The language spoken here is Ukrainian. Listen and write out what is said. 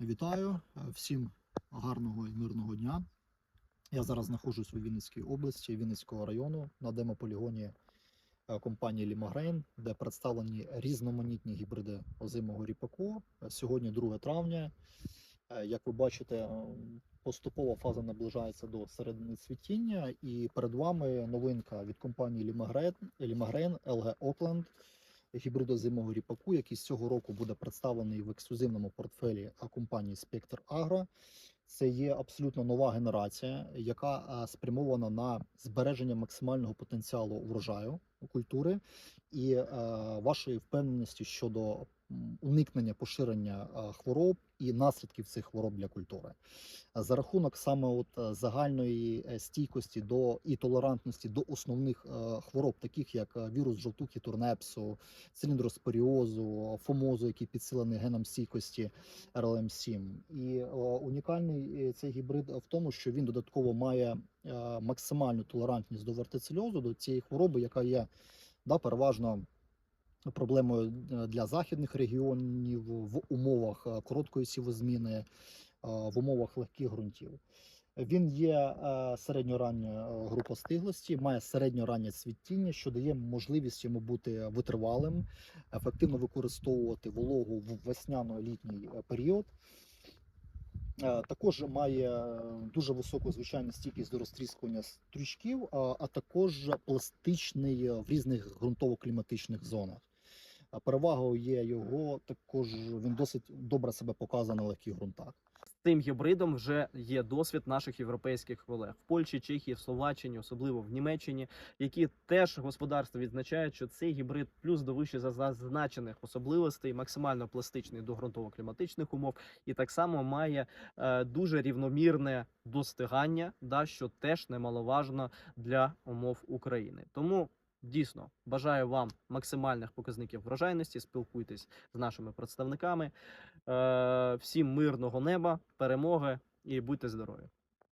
Вітаю е, всім гарного і мирного дня. Я зараз знаходжусь у Вінницькій області, Вінницького району на демополігоні е, компанії Лімагрейн, де представлені різноманітні гібриди озимого ріпаку. Е, Сьогодні 2 травня. Як ви бачите, поступова фаза наближається до середини цвітіння, і перед вами новинка від компанії Лімагрейн, Лімагрейн LG Окленд гібриду зимового ріпаку, який з цього року буде представлений в ексклюзивному портфелі компанії Spectre Agro. Це є абсолютно нова генерація, яка спрямована на збереження максимального потенціалу врожаю культури і е, вашої впевненості щодо уникнення поширення е, хвороб і наслідків цих хвороб для культури. За рахунок саме от е, загальної стійкості до і толерантності до основних хвороб, таких як вірус жовтухи турнепсу, циліндроспоріозу, фомозу, який підсилений геном стійкості RLM7. І е, унікальний цей гібрид в тому, що він додатково має максимальну толерантність до вертицельозу, до цієї хвороби, яка є да, переважно проблемою е, для західних регіонів в умовах е, короткої сівозміни, е, в умовах легких ґрунтів. Він є е, середньорання е, група стиглості, має середньораннє цвітіння, що дає можливість йому бути витривалим, ефективно використовувати вологу в весняно-літній період. Е, Також має е, дуже високу звичайну стійкість до розтріскування стрючків а, а також пластичний е, в різних ґрунтово-кліматичних зонах. А Перевагою є його також він досить добре себе показує на легких ґрунтах. З цим гібридом вже є досвід наших європейських колег в Польщі, Чехії, в Словаччині, особливо в Німеччині, які теж господарство відзначають, що цей гібрид плюс до вище зазначених особливостей, максимально пластичний до ґрунтово-кліматичних умов, і так само має е, дуже рівномірне достигання, да, що теж немаловажно для умов України. Тому. Дійсно, бажаю вам максимальних показників врожайності. Спілкуйтесь з нашими представниками. Е, всім мирного неба, перемоги і будьте здорові!